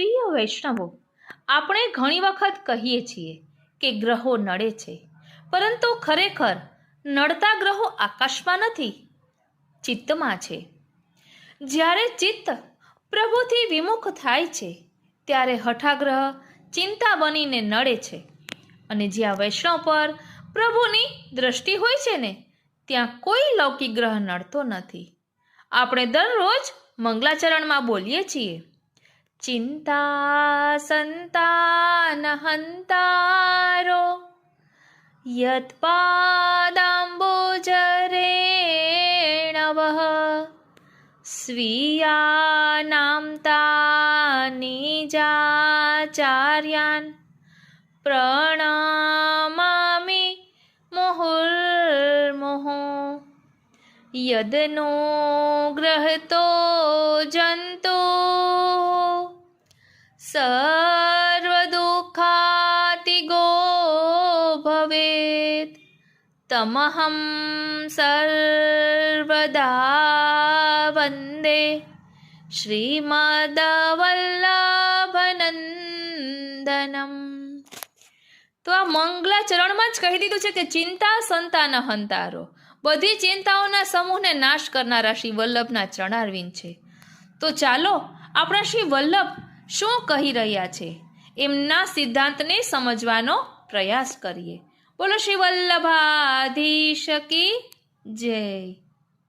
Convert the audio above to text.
પ્રિય વૈષ્ણવો, આપણે ઘણી વખત કહીએ છીએ કે ગ્રહો નડે છે, પરંતુ ખરેખર નડતા ગ્રહો આકાશમાં નથી, ચિત્તમાં છે. જ્યારે ચિત્ત પ્રભુથી વિમુખ થાય છે, ત્યારે હઠાગ્રહ ચિંતા બનીને નડે છે. અને જ્યાં વૈષ્ણવ પર પ્રભુની દ્રષ્ટિ હોય છે ને, ત્યાં કોઈ લૌકિક ગ્રહ નડતો નથી. આપણે દરરોજ મંગલાચરણમાં બોલીએ છીએ ચિંતા સંતાન હંતારો સ્વીયાનામ સ્વીયાનાં તાનિજાચાર્યાન પ્રણમામિ મુહુર્મુહુ યદનો ગ્રહતો જંતો સર્વદુઃખાતિગો ભવેત. તમહં સર્વદા વંદે. શ્રીમદવલ્લભનંદનમ. તો આ મંગલાચરણમાં જ કહી દીધું છે કે ચિંતા સંતાન હંતારો બધી ચિંતાઓના સમૂહને નાશ કરનારા શ્રી વલ્લભના ચરણારવિંદ છે. તો ચાલો આપણા શ્રી વલ્લભ શું કહી રહ્યા છે? એમના સિદ્ધાંતને સમજવાનો પ્રયાસ કરીએ. બોલો શ્રી વલ્લભાધીશ કી જય.